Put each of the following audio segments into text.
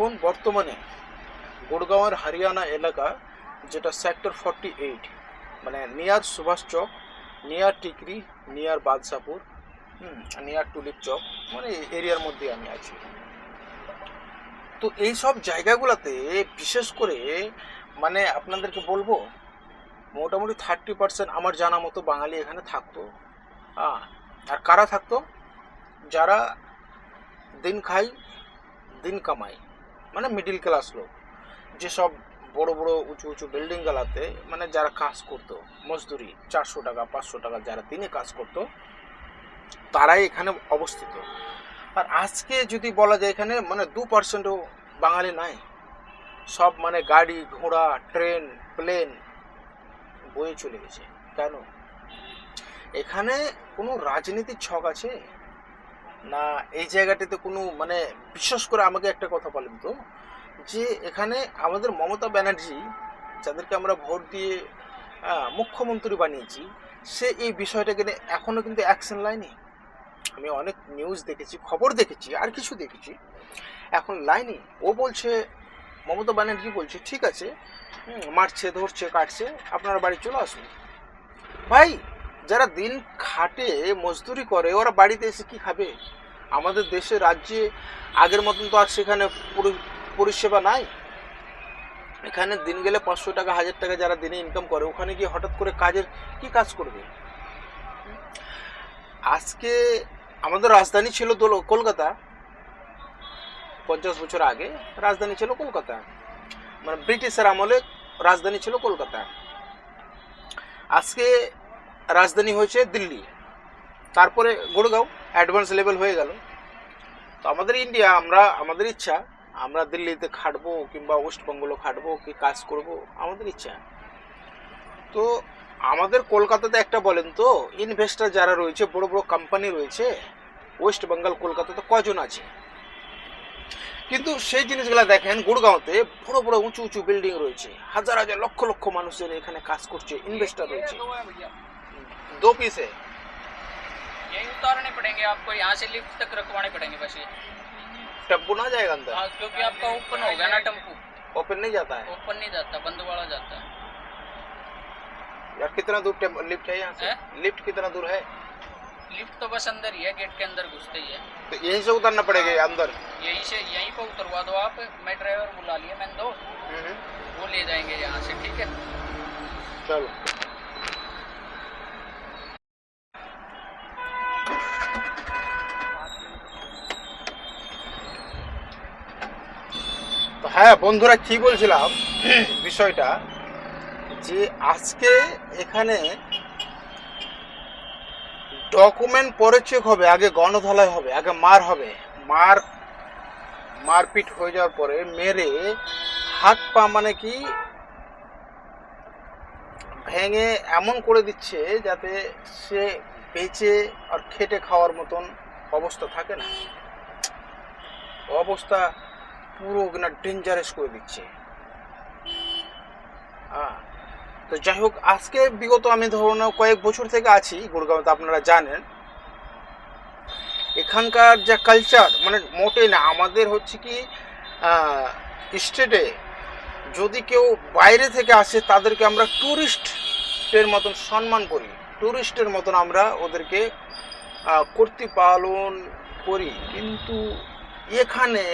এখন বর্তমানে গুড়গাঁওয়ের হরিয়ানা এলাকা, যেটা সেক্টর ফর্টি এইট মানে near Subhash Chowk, near Tikri, near Badshahpur near Tulip Chowk মানে এরিয়ার মধ্যে আমি আছি। তো এই সব জায়গাগুলোতে বিশেষ করে মানে আপনাদেরকে বলব, মোটামুটি থার্টি পার্সেন্ট আমার জানা মতো বাঙালি এখানে থাকতো। হ্যাঁ আর কারা থাকতো? যারা দিন খাই, দিন কামাই মানে মিডিল ক্লাস লোক। যেসব বড় বড় উঁচু উঁচু বিল্ডিং গালাতে মানে যারা কাজ করতো, মজদুরি, চারশো টাকা, পাঁচশো টাকা যারা দিনে কাজ করতো, তারাই এখানে অবস্থিত। আর আজকে যদি বলা যায় এখানে মানে দু পার্সেন্টও বাঙালি নাই। সব মানে গাড়ি, ঘোড়া ট্রেন প্লেন বয়ে চলে গেছে। কেন? এখানে কোনো রাজনীতির ছক আছে? না, এই জায়গাটাতে কোনো মানে বিশ্বাস করে আমাকে একটা কথা বলেন তো, যে এখানে আমাদের মমতা ব্যানার্জি, যাদেরকে আমরা ভোট দিয়ে মুখ্যমন্ত্রী বানিয়েছি, সে এই বিষয়টাকে নিয়ে এখনও কিন্তু অ্যাকশন লাইনি আমি অনেক নিউজ দেখেছি, খবর দেখেছি, আর কিছু দেখেছি। এখন লাইনি ও বলছে, মমতা ব্যানার্জি বলছে, ঠিক আছে মারছে, ধরছে, কাটছে, আপনারা বাড়ি চলে আসুন। ভাই, যারা দিন খাটে মজদুরি করে, ওরা বাড়িতে এসে কি খাবে? আমাদের দেশে রাজ্যে আগের মতন তো আর সেখানে পরিষেবা নাই। এখানে দিন গেলে পাঁচশো টাকা, হাজার টাকা যারা দিনে ইনকাম করে, ওখানে গিয়ে হঠাৎ করে কাজের কি কাজ করবে? আজকে আমাদের রাজধানী ছিল কলকাতা। পঞ্চাশ বছর আগে রাজধানী ছিল কলকাতা। মানে ব্রিটিশের আমলে রাজধানী ছিল কলকাতা। আজকে রাজধানী হয়েছে দিল্লি। তারপরে গুড়গাঁও। অ্যাডভান্স লেভেল হয়ে গেল। তো আমাদের ইন্ডিয়া আমরা, আমাদের ইচ্ছা, আমরা দিল্লিতে খাটবো কিংবা ওয়েস্ট বেঙ্গলও খাটবো কি কাজ করব, আমাদের ইচ্ছা। তো আমাদের কলকাতাতে একটা বলেন তো ইনভেস্টার যারা রয়েছে, বড় বড় কোম্পানি রয়েছে ওয়েস্ট বেঙ্গল কলকাতাতে কজন আছে? কিন্তু সেই জিনিসগুলো দেখেন, গুড়গাঁওতে বড় বড় উঁচু উঁচু বিল্ডিং রয়েছে। হাজার হাজার লক্ষ লক্ষ মানুষের এখানে কাজ করছে ইনভেস্টার রয়েছে। দো পিস यही उतारने पड़ेंगे आपको यहाँ से लिफ्ट तक रखवाने पड़ेंगे बस ये। टेंपो ना जाएगा अंदर? हाँ क्योंकि आपका ओपन हो गया ना टेंपो। ओपन नहीं जाता है? ओपन नहीं जाता बंद वाला जाता है। यार कितना दूर लिफ्ट है यहाँ से? हैं? लिफ्ट कितना दूर है? लिफ्ट तो बस अंदर ही है गेट के अंदर घुसते ही है। तो यहीं से उतरना पड़ेगा ये अंदर? यहीं से यहीं पर उतरवा दो आप मैं ड्राइवर बुला लिया मैंने दो। हम्म, वो ले जाएँगे यहाँ से ठीक है? चलो। হ্যাঁ বন্ধুরা কি বলছিলাম? বিষয়টা যে আজকে এখানে ডকুমেন্ট পরে চেক হবে আগে গণধলাই হবে আগে মার হবে। মার মারপিট হয়ে যাওয়ার পরে মেরে হাত পা মানে কি ভেঙে এমন করে দিচ্ছে যাতে সে বেঁচে আর খেটে খাওয়ার মতন অবস্থা থাকে না। অবস্থা পুরো কিনা ডেঞ্জারাস করে দিচ্ছে। হ্যাঁ তো যাই হোক আজকে বিগত আমি ধরুন কয়েক বছর থেকে আছি গুড়গাঁওতে আপনারা জানেন। এখানকার যা কালচার মানে মোটেই না আমাদের হচ্ছে কি স্টেটে যদি কেউ বাইরে থেকে আসে তাদেরকে আমরা ট্যুরিস্টের মতন সম্মান করি। ট্যুরিস্টের মতন আমরা ওদেরকে আহ, কর্তৃ পালন করি। কিন্তু এখানে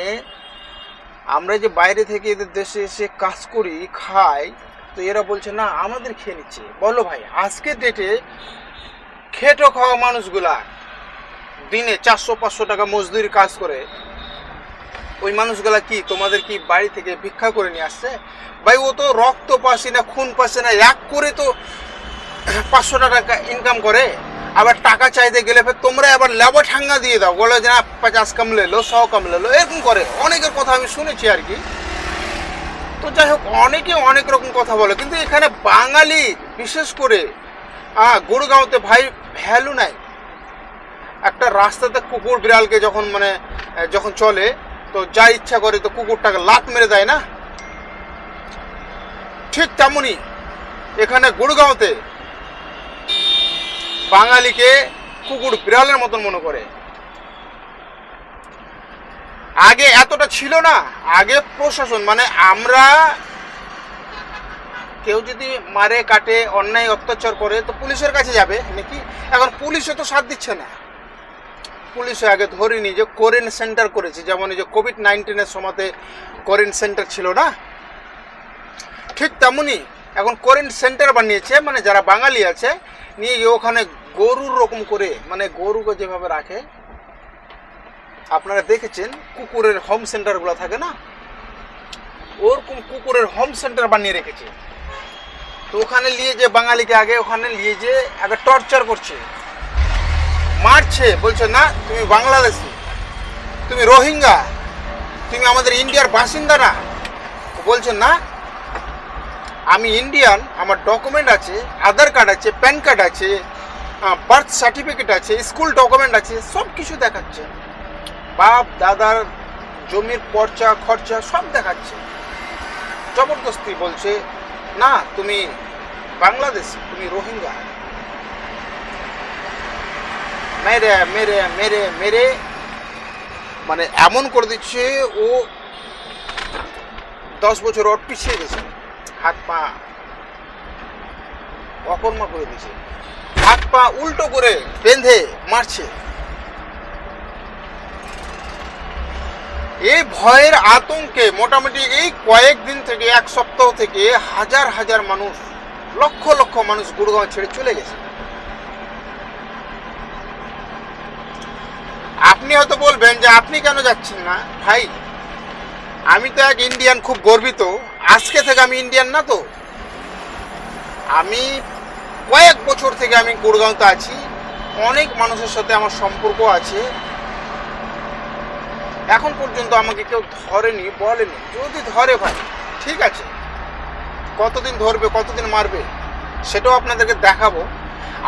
আমরা যে বাইরে থেকে এদের দেশে এসে কাজ করি, খাই, তো এরা বলছে, না, আমাদের খেয়ে নিচ্ছে। বলো ভাই আজকের ডেটে খেটো খাওয়া মানুষগুলা দিনে চারশো, পাঁচশো টাকা মজদুরি কাজ করে। ওই মানুষগুলা কি তোমাদের কি বাড়ি থেকে ভিক্ষা করে নিয়ে আসছে? ভাই, ও তো রক্ত পাসি না, খুন পাসে না, এক করে তো পাঁচশো টাকা ইনকাম করে। আবার টাকা চাইতে গেলে ফের তোমরা আবার লেবো ঠাঙ্গা দিয়ে দাও। বলো যে, না, পঞ্চাশ কম লেলো শো কম লেলো। এরকম করে। অনেকের কথা আমি শুনেছি আর কি। তো যাই হোক, অনেকে অনেক রকম কথা বলে। কিন্তু এখানে বাঙালি, বিশেষ করে হ্যাঁ গুড়গাঁওতে ভাই ভ্যালু নাই। একটা রাস্তাতে কুকুর বিড়ালকে যখন মানে যখন চলে, তো যা ইচ্ছা করে, তো কুকুরটাকে লাত মেরে দেয় না? ঠিক তেমনই এখানে গুড়গাঁওতে বাঙালিকে কুকুর বিড়ালের মতন মনে করে। আগে এতটা ছিল না, আগে প্রশাসন মানে আমরা কেউ যদি মারে, কাটে, অন্যায়, অত্যাচার করে, তো পুলিশের কাছে যাবে, নাকি? এখন পুলিশও তো সাথ দিচ্ছে না। পুলিশে আগে ধরিনি যে কোরেন সেন্টার করেছে, যেমন এই যে কোভিড নাইন্টিনের সময়তে কোরেন সেন্টার ছিল না? ঠিক তেমনই এখন কোরেন সেন্টার বানিয়েছে মানে যারা বাঙালি আছে নিয়ে গিয়ে ওখানে গরুর রকম করে মানে গরুকে যেভাবে রাখে, আপনারা দেখেছেন কুকুরের হোম সেন্টারগুলো থাকে না? ওরকম কুকুরের হোম সেন্টার বানিয়ে রেখেছে। তো ওখানে নিয়ে যে বাঙালিকে আগে ওখানে নিয়ে যে আগে টর্চার করছে। মারছে, বলছে, না, তুমি বাংলাদেশি, তুমি রোহিঙ্গা, তুমি আমাদের ইন্ডিয়ার বাসিন্দা না। বলছে, না আমি ইন্ডিয়ান আমার ডকুমেন্ট আছে আধার কার্ড আছে প্যান কার্ড আছে বার্থ সার্টিফিকেট আছে স্কুল ডকুমেন্ট আছে সব কিছু দেখাচ্ছে। বাপ, দাদার জমির পর্চা, খরচা সব দেখাচ্ছে। জবরদস্তি বলছে, না, তুমি বাংলাদেশ, তুমি রোহিঙ্গা। মেরে মেরে মেরে মেরে মানে এমন করে দিচ্ছে, ও দশ বছর ওর পিছিয়ে গেছে। হাত পা অকর্মা করে দিয়েছে। হাত পা উল্টো করে বেঁধে মারছে। এই ভয়ের আতঙ্কে মোটামুটি এই কয়েকদিন থেকে, এক সপ্তাহ থেকে হাজার হাজার মানুষ, লক্ষ লক্ষ মানুষ গুড়গাঁও ছেড়ে চলে গেছে। আপনি হয়তো বলবেন যে আপনি কেন যাচ্ছেন না? ভাই, আমি তো এক ইন্ডিয়ান খুব গর্বিত। আজকে থেকে আমি ইন্ডিয়ান না তো। আমি কয়েক বছর থেকে আমি গুড়গাঁওতে আছি। অনেক মানুষের সাথে আমার সম্পর্ক আছে। এখন পর্যন্ত আমাকে কেউ ধরেনি, বলেনি। যদি ধরে ভাই, ঠিক আছে। কতদিন ধরবে, কতদিন মারবে, সেটাও আপনাদেরকে দেখাবো।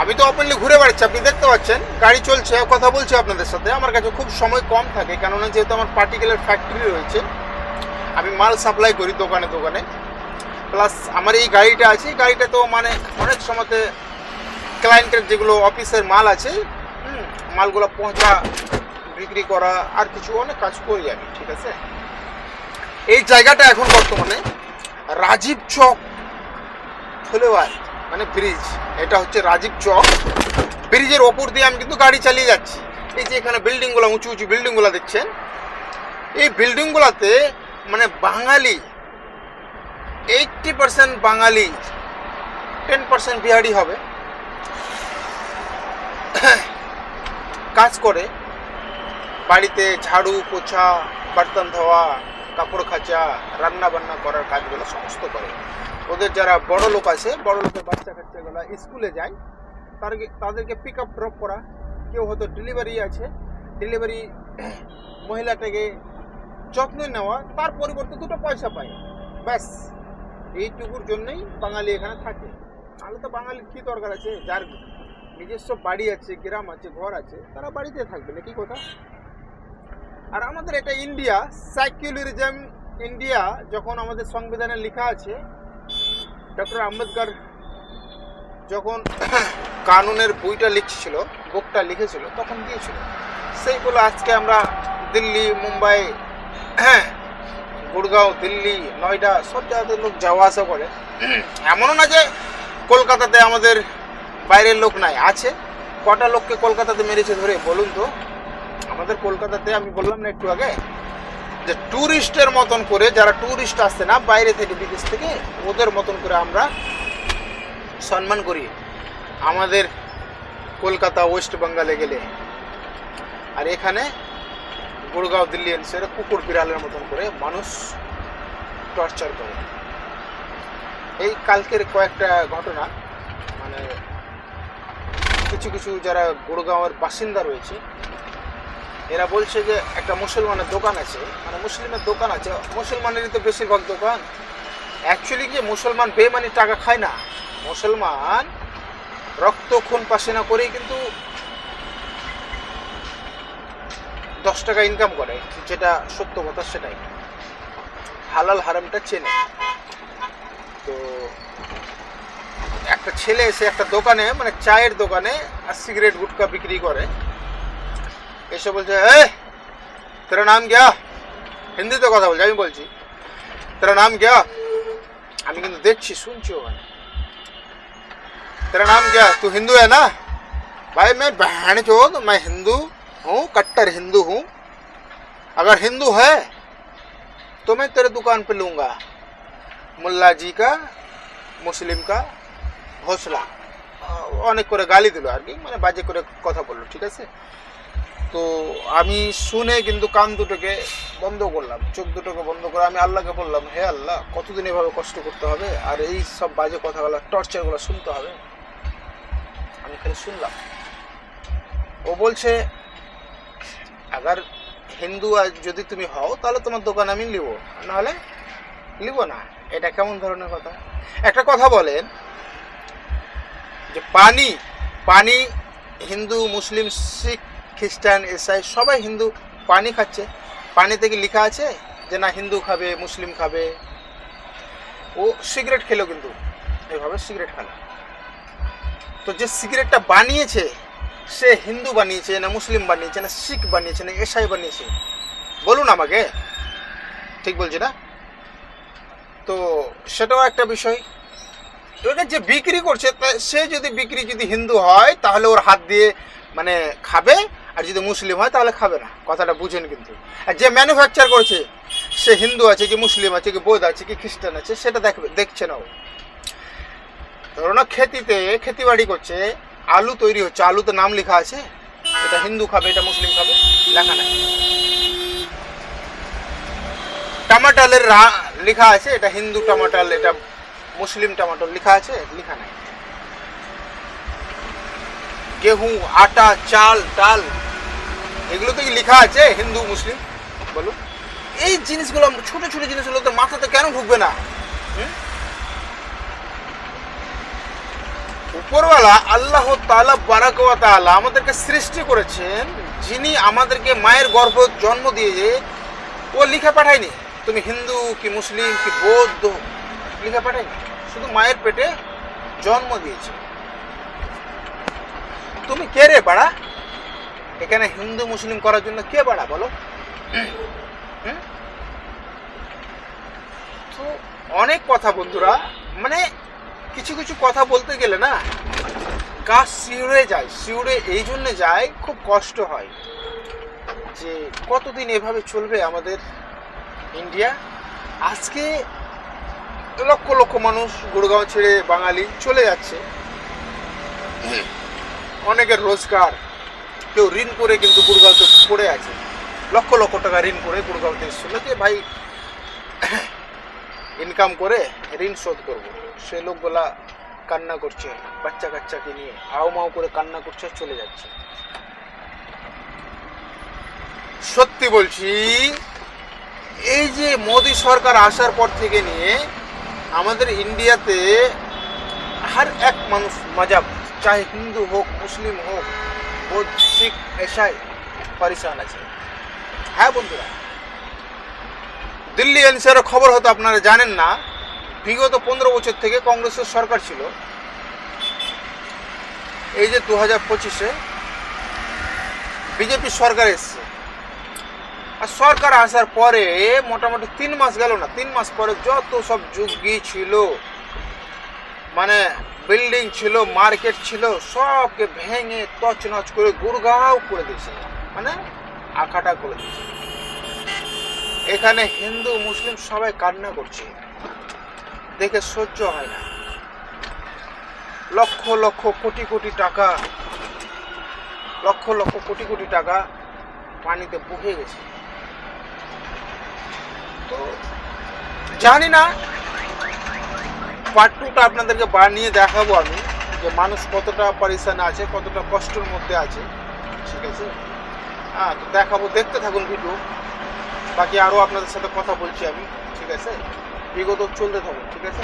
আমি তো ওপেনলি ঘুরে বেড়াচ্ছি, আপনি দেখতে পাচ্ছেন, গাড়ি চলছে, কথা বলছি আপনাদের সাথে। আমার কাছে খুব সময় কম থাকে, কেননা যেহেতু আমার পার্টিকুলার ফ্যাক্টরি রয়েছে আমি মাল সাপ্লাই করি দোকানে দোকানে। প্লাস আমার এই গাড়িটা আছে, এই গাড়িটা তো মানে অনেক সময়তে ক্লায়েন্টের যেগুলো অফিসের মাল আছে মালগুলো পৌঁছা, বিক্রি করা, আর কিছু অনেক কাজ করি আমি, ঠিক আছে? এই জায়গাটা এখন বর্তমানে রাজীব চক ফ্লেওয়ার মানে ব্রিজ এটা হচ্ছে রাজীব চক। ব্রিজের ওপর দিয়ে আমি কিন্তু গাড়ি চালিয়ে যাচ্ছি। এই যে এখানে বিল্ডিংগুলো উঁচু উঁচু বিল্ডিংগুলো দেখছেন? এই বিল্ডিংগুলোতে মানে বাঙালি এইটটি পার্সেন্ট বাঙালি টেন পার্সেন্ট বিহারি হবে। কাজ করে, বাড়িতে ঝাড়ু, পোছা, বার্তন ধোয়া, কাপড় খাঁচা রান্না বান্না করার কাজগুলো সমস্ত করে। ওদের যারা বড় লোক আছে, বড় লোকের বাচ্চা কাচ্চাগুলো স্কুলে যায় তাদেরকে তাদেরকে পিক আপ ড্রপ করা। কেউ হয়তো ডেলিভারি আছে ডেলিভারি মহিলাটাকে যত্ন নেওয়া, তার পরিবর্তে দুটো পয়সা পায় ব্যাস, এইটুকুর জন্যই বাঙালি এখানে থাকে। তাহলে তো বাঙালির কী দরকার আছে? যার নিজস্ব বাড়ি আছে, গ্রাম আছে, ঘর আছে, তারা বাড়িতে থাকবে না কি কথা? আর আমাদের এটা ইন্ডিয়া সেকুলারিজম ইন্ডিয়া, যখন আমাদের সংবিধানে লেখা আছে, ডক্টর আম্বেদকর যখন কানুনের বইটা লিখছিল বুকটা লিখেছিল, তখন দিয়েছিল। সেইগুলো আজকে আমরা দিল্লি, মুম্বাই গুড়গাঁও, দিল্লি, নয়ডা, সব জায়গাতে লোক যাওয়া আসা করে। এমনও না যে কলকাতাতে আমাদের বাইরের লোক নাই, আছে। কটা লোককে কলকাতাতে মেরেছে ধরে বলুন তো? আমাদের কলকাতাতে, আমি বললাম না একটু আগে, যে ট্যুরিস্টের মতন করে, যারা ট্যুরিস্ট আসছে না, বাইরে থেকে, বিদেশ থেকে, ওদের মতন করে আমরা সম্মান করি। আমাদের কলকাতা, ওয়েস্ট বেঙ্গলে গেলে। আর এখানে গুড়গাঁও, দিল্লি এনসের কুকুর বিড়ালের মতন করে মানুষ টর্চার করে। এই কালকের কয়েকটা ঘটনা মানে কিছু কিছু যারা গুড়গাঁওয়ের বাসিন্দা রয়েছে, এরা বলছে যে একটা মুসলমানের দোকান আছে। মানে মুসলিমের দোকান আছে। মুসলমানেরই তো বেশিরভাগ দোকান। অ্যাকচুয়ালি কি মুসলমান বেমানি টাকা খায় না? মুসলমান রক্ত খুন পাসিনা করেই কিন্তু দশ টাকা ইনকাম করে যেটা সত্য কথা সেটাই হালাল হারামটা চেনে তো একটা ছেলে এসে একটা দোকানে মানে চায়ের দোকানে আর সিগারেট গুটকা বিক্রি করে এসে বলছে এ তেরা নাম क्या হিন্দিতে কথা বলছি আমি বলছি तेरा नाम क्या আমি কিন্তু দেখছি শুনছি ওখানে तेरा नाम क्या तू हिंदू है ना भाई मैं बहन चोद मैं हिंदू हूँ कट्टर हिंदू हूँ अगर हिंदू है तो मैं तेरे दुकान पे लूंगा मुल्ला जी का মুসলিম কা ঘোষলা অনেক করে গালি দিল আর কি মানে বাজে করে কথা বললো ঠিক আছে তো আমি শুনে কিন্তু কান দুটোকে বন্ধ করলাম চোখ দুটোকে বন্ধ করে আমি আল্লাহকে বললাম হে আল্লাহ কতদিন এভাবে কষ্ট করতে হবে আর এই সব বাজে কথাগুলো টর্চারগুলো শুনতে হবে আমি খালি শুনলাম ও বলছে আগার হিন্দু যদি তুমি হও, তাহলে তোমার দোকান আমি নিব। নাহলে নিব না। এটা কেমন ধরনের কথা? একটা কথা বলেন যে পানি পানি হিন্দু, মুসলিম, শিখ, খ্রিস্টান এসাই সবাই হিন্দু পানি খাচ্ছে। পানিতে কি লেখা আছে যে না, হিন্দু খাবে, মুসলিম খাবে? ও সিগারেট খেলো কিন্তু এভাবে সিগারেট খেলো তো যে সিগারেটটা বানিয়েছে সে হিন্দু বানিয়েছে, না মুসলিম বানিয়েছে, না শিখ বানিয়েছে, না এসাই বানিয়েছে। বলুন আমাকে। ঠিক বলছি না? তো সেটাও একটা বিষয়। ওটা যে বিক্রি করছে সে যদি বিক্রি যদি হিন্দু হয়, তাহলে ওর হাত দিয়ে মানে খাবে, আর যদি মুসলিম হয়, তাহলে খাবে না। কথাটা বুঝেন কিন্তু। আর যে ম্যানুফ্যাকচার করছে, সে হিন্দু আছে কি মুসলিম আছে কি বৌদ্ধ আছে কি খ্রিস্টান আছে, সেটা দেখবে, দেখছে না ও। ধরো না খেতিতে, খেতিবাড়ি করছে আলু তৈরি হচ্ছে, আলুতে নাম লেখা আছে, এটা হিন্দু খাবে, এটা মুসলিম খাবে, লেখা নাই। টমাটালের রা- লেখা আছে, এটা হিন্দু টমাটাল, এটা মুসলিম টমাটোর লেখা আছে, লেখা নাই। গেহু, আটা, চাল, ডাল এগুলো তো কি লেখা আছে, হিন্দু, মুসলিম? বলো। এই জিনিসগুলো ছোট ছোট জিনিসগুলো তো মাথাতে কেন ঢুকবে না? উপরওয়ালা আল্লাহ তালা বারাকা তাআলা আমাদেরকে সৃষ্টি করেছেন, যিনি আমাদেরকে মায়ের গর্ভ জন্ম দিয়ে ও লিখে পাঠায়নি। তুমি হিন্দু কি মুসলিম কি বৌদ্ধ লিখে পাঠায়নি, শুধু মায়ের পেটে জন্ম দিয়েছে। তুমি কে রে বাড়া? এখানে হিন্দু মুসলিম করার জন্য কে বাড়া বলো? তো অনেক কথা বন্ধুরা মানে কিছু কিছু কথা বলতে গেলে না, গাছ শিউরে যায়, শিউরে এই জন্যে যায়, খুব কষ্ট হয় যে কতদিন এভাবে চলবে আমাদের ইন্ডিয়া। আজকে লক্ষ লক্ষ মানুষ গুড়গাঁও ছেড়ে বাঙালি চলে যাচ্ছে। অনেকের রোজগার, কেউ ঋণ করে কিন্তু গুড়গাঁওতে পড়ে আছে। লক্ষ লক্ষ টাকা ঋণ করে গুড়গাঁওতে এসেছিল যে, ভাই ইনকাম করে ঋণ শোধ করব। সে লোকগুলা কান্না করছে, বাচ্চা কাচ্চাকে নিয়ে। আও মাও করে কান্না করছে, চলে যাচ্ছে। সত্যি বলছি, এই যে মোদী সরকার আসার পর থেকে নিয়ে আমাদের ইন্ডিয়াতে হর এক মানুষ মজা চাহে হিন্দু হোক, মুসলিম হোক, বৌদ্ধ, শিখ, এসাই পরিশান আছে। হ্যাঁ বন্ধুরা, দিল্লি এনসিআর খবর হয়তো আপনারা জানেন না বিগত পনেরো বছর থেকে কংগ্রেসের সরকার ছিল। এই যে দু হাজার পঁচিশে বিজেপি সরকার এসছে। আর সরকার আসার পরে মোটামুটি তিন মাস গেল না, তিন মাস পরে যত সব যুগি ছিল মানে বিল্ডিং ছিল, মার্কেট ছিল, সবকে ভেঙে তছনছ করে গুড়গাঁও করে দিয়েছিল মানে আঁকাটা করে দিয়েছে। এখানে হিন্দু, মুসলিম সবাই কান্না করছে। দেখে সহ্য হয় না। লক্ষ লক্ষ কোটি কোটি টাকা, লক্ষ লক্ষ কোটি কোটি টাকা পানিতে বহে গেছে। তো জানি না পার্ট টুটা আপনাদেরকে বানিয়ে দেখাবো আমি, যে মানুষ কতটা পরিশান আছে, কতটা কষ্টের মধ্যে আছে। ঠিক আছে? হ্যাঁ তো দেখাবো, দেখতে থাকুন ভিডিও বাকি আরও আপনাদের সাথে কথা বলছি আমি। ঠিক আছে? বিগত চলতে থাকুন ঠিক আছে